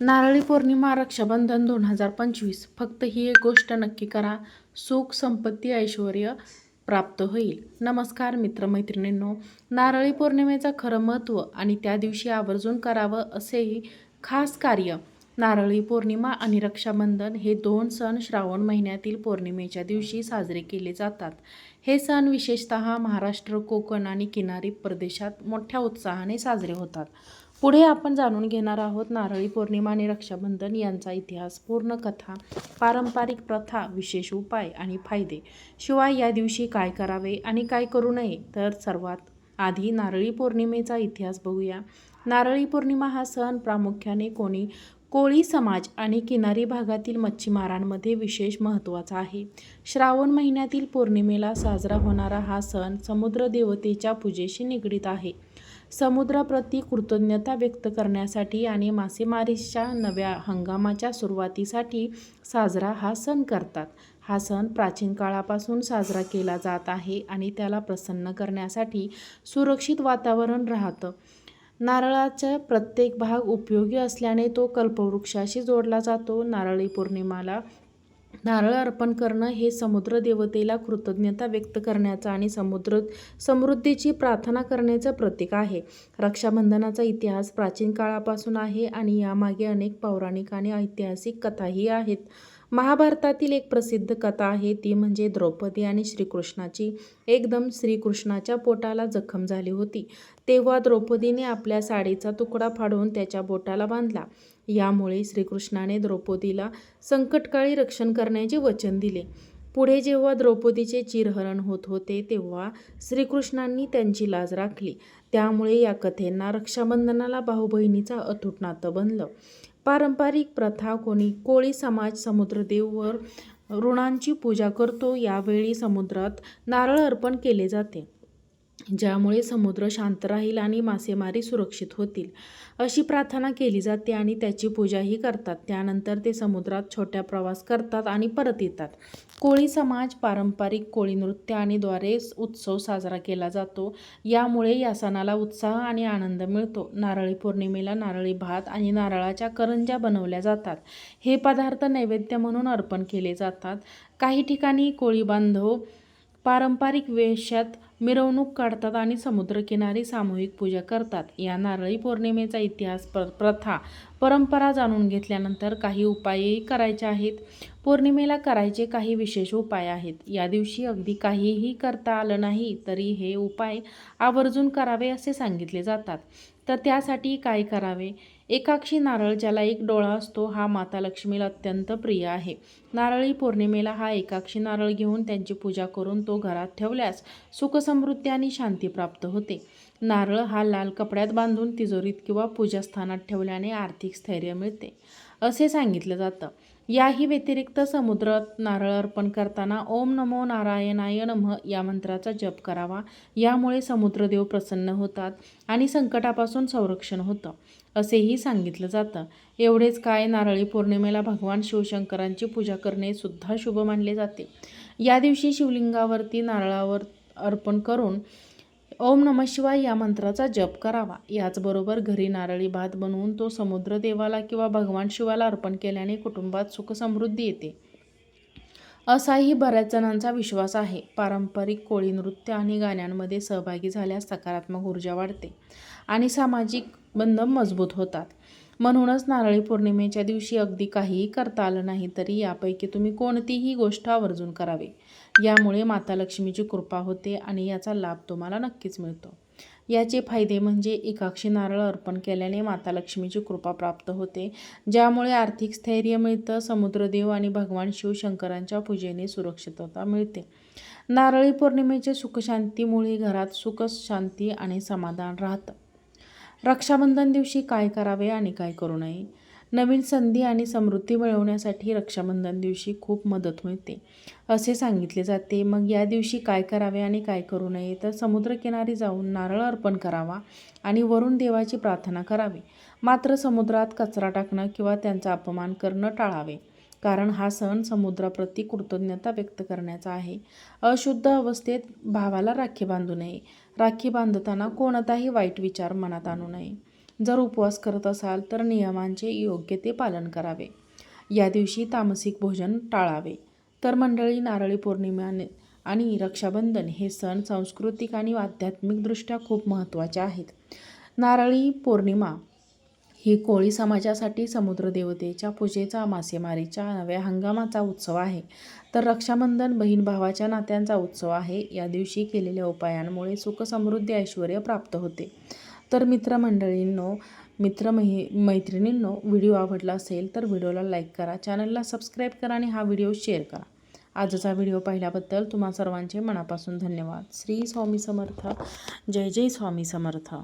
नारळी पौर्णिमा रक्षाबंधन दोन हजार पंचवीस. फक्त ही एक गोष्ट नक्की करा. सुख संपत्ती ऐश्वर प्राप्त होईल. नमस्कार मित्रमैत्रिणींनो. नारळी पौर्णिमेचं खरं महत्त्व आणि त्या दिवशी आवर्जून करावं असेही खास कार्य नारळी पौर्णिमा आणि रक्षाबंधन हे दोन सण श्रावण महिन्यातील पौर्णिमेच्या दिवशी साजरे केले जातात. हे सण विशेषतः महाराष्ट्र कोकण आणि किनारी प्रदेशात मोठ्या उत्साहाने साजरे होतात. पुढे आपण जाणून घेणार आहोत नारळी पौर्णिमा आणि रक्षाबंधन यांचा इतिहास पूर्ण कथा पारंपरिक प्रथा विशेष उपाय आणि फायदे. शिवाय या दिवशी काय करावे आणि काय करू नये तर सर्वात आधी नारळी पौर्णिमेचा इतिहास बघूया. नारळी पौर्णिमा हा सण प्रामुख्याने कोणी कोळी समाज आणि किनारी भागातील मच्छीमारांमध्ये विशेष महत्त्वाचा आहे. श्रावण महिन्यातील पौर्णिमेला साजरा होणारा हा सण समुद्र देवतेच्या पूजेशी निगडीत आहे. समुद्राप्रती कृतज्ञता व्यक्त करण्यासाठी आणि मासेमारीच्या नव्या हंगामाच्या सुरुवातीसाठी साजरा हा सण करतात. हा सण प्राचीन काळापासून साजरा केला जात आहे आणि त्याला प्रसन्न करण्यासाठी सुरक्षित वातावरण राहतं. नारळाचा प्रत्येक भाग उपयोगी असल्याने तो कल्पवृक्षाशी जोडला जातो. नारळी पौर्णिमाला नारळ अर्पण करणं हे समुद्र देवतेला कृतज्ञता व्यक्त करण्याचं आणि समुद्र समृद्धीची प्रार्थना करण्याचं प्रतीक आहे. रक्षाबंधनाचा इतिहास प्राचीन काळापासून आहे आणि यामागे अनेक पौराणिक आणि ऐतिहासिक कथाही आहेत. महाभारतातील एक प्रसिद्ध कथा आहे ती म्हणजे द्रौपदी आणि श्रीकृष्णाची. एकदम श्रीकृष्णाच्या पोटाला जखम झाली होती. तेव्हा द्रौपदीने आपल्या साडीचा तुकडा फाडून त्याच्या बोटाला बांधला. यामुळे श्रीकृष्णाने द्रौपदीला संकटकाळी रक्षण करण्याचे वचन दिले. पुढे जेव्हा द्रौपदीचे चिरहरण होत होते तेव्हा श्रीकृष्णांनी त्यांची लाज राखली. त्यामुळे या कथेंना रक्षाबंधनाला भाऊ बहिणीचा अतूट नातं बनलं. पारंपरिक प्रथा कोणी कोळी समाज समुद्रदेववर ऋणांची पूजा करतो यावेळी समुद्रात नारळ अर्पण केले जाते. ज्यामुळे समुद्र शांत राहील आणि मासेमारी सुरक्षित होतील. अशी प्रार्थना केली जाते आणि त्याची पूजाही करतात. त्यानंतर ते समुद्रात छोट्या प्रवास करतात आणि परत येतात. कोळी समाज पारंपरिक कोळी नृत्य आणि द्वारे उत्सव साजरा केला जातो. यामुळे या सणाला उत्साह आणि आनंद मिळतो. नारळी पौर्णिमेला नारळी भात आणि नारळाच्या करंज्या बनवल्या जातात. हे पदार्थ नैवेद्य म्हणून अर्पण केले जातात. काही ठिकाणी कोळी बांधव पारंपरिक वेशात मिरवणूक काढतात आणि समुद्रकिनारी सामूहिक पूजा करतात. या नारळी पौर्णिमेचा इतिहास प्र प्रथा परंपरा जाणून घेतल्यानंतर काही उपायही करायचे आहेत. पौर्णिमेला करायचे काही विशेष उपाय आहेत. या दिवशी अगदी काहीही करता आलं नाही तरी हे उपाय आवर्जून करावे असे सांगितले जातात. तर त्यासाठी काय करावे? एकाक्षी नारळ ज्याला एक डोळा असतो हा माता लक्ष्मीला अत्यंत प्रिय आहे. नारळी पौर्णिमेला हा एकाक्षी नारळ घेऊन त्यांची पूजा करून तो घरात ठेवल्यास सुखसमृद्धी आणि शांती प्राप्त होते. नारळ हा लाल कपड्यात बांधून तिजोरीत किंवा पूजास्थानात ठेवल्याने आर्थिक स्थैर्य मिळते असे सांगितलं जातं. याही व्यतिरिक्त समुद्रात नारळ अर्पण करताना ओम नमो नारायणाय नमः या मंत्राचा जप करावा यामुळे समुद्रदेव प्रसन्न होतात आणि संकटापासून संरक्षण होतं असेही सांगितलं जातं. एवढेच काय नारळी पौर्णिमेला भगवान शिवशंकरांची पूजा करणे सुद्धा शुभ मानले जाते. या दिवशी शिवलिंगावरती नारळावर अर्पण करून ओम नम शिवाय या मंत्राचा जप करावा. याचबरोबर घरी नारळी भात बनवून तो समुद्रदेवाला किंवा भगवान शिवाला अर्पण केल्याने कुटुंबात सुखसमृद्धी येते. असाही बऱ्याच जणांचा विश्वास आहे. पारंपरिक कोळी नृत्य आणि गाण्यांमध्ये सहभागी झाल्यास सकारात्मक ऊर्जा वाढते आणि सामाजिक बंध मजबूत होतात. म्हणूनच नारळी पौर्णिमेच्या दिवशी अगदी काहीही करता आलं नाही तरी यापैकी तुम्ही कोणतीही गोष्ट आवर्जून करावी. यामुळे माता लक्ष्मीची कृपा होते आणि याचा लाभ तुम्हाला नक्कीच मिळतो. याचे फायदे म्हणजे एकाक्षी नारळ अर्पण केल्याने माता लक्ष्मीची कृपा प्राप्त होते ज्यामुळे आर्थिक स्थैर्य मिळतं समुद्रदेव आणि भगवान शिवशंकरांच्या पूजेने सुरक्षितता मिळते. नारळी पौर्णिमेच्या सुखशांतीमुळे घरात सुख शांती आणि समाधान राहतं. रक्षाबंधन दिवशी काय करावे आणि काय करू नये? नवीन संधी आणि समृद्धी मिळवण्यासाठी रक्षाबंधन दिवशी खूप मदत मिळते. असे सांगितले जाते. मग या दिवशी काय करावे आणि काय करू नये? तर समुद्रकिनारी जाऊन नारळ अर्पण करावा आणि वरून देवाची प्रार्थना करावी. मात्र समुद्रात कचरा टाकणं किंवा त्यांचा अपमान करणं टाळावे. कारण हा सण समुद्राप्रती कृतज्ञता व्यक्त करण्याचा आहे. अशुद्ध अवस्थेत भावाला राखी बांधू नये. राखी बांधताना कोणताही वाईट विचार मनात आणू नये. जर उपवास करत असाल तर नियमांचे योग्य ते पालन करावे. या दिवशी तामसिक भोजन टाळावे. तर मंडळी नारळी पौर्णिमा आणि रक्षाबंधन हे सण सांस्कृतिक आणि आध्यात्मिकदृष्ट्या खूप महत्त्वाचे आहेत. नारळी पौर्णिमा ही कोळी समाजासाठी समुद्रदेवतेच्या पूजेचा मासेमारीच्या नव्या हंगामाचा उत्सव आहे. तर रक्षाबंधन बहीण भावाच्या नात्यांचा उत्सव आहे. या दिवशी केलेल्या उपायांमुळे सुखसमृद्धी ऐश्वर प्राप्त होते. तर मित्रमंडळींनो मित्र महि मैत्रिणींनो व्हिडिओ आवडला असेल तर व्हिडिओला लाईक करा चॅनलला सबस्क्राईब करा आणि हा व्हिडिओ शेअर करा. आजचा व्हिडिओ पाहिल्याबद्दल तुम्हा सर्वांचे मनापासून धन्यवाद. श्री स्वामी समर्थ. जय जय स्वामी समर्थ.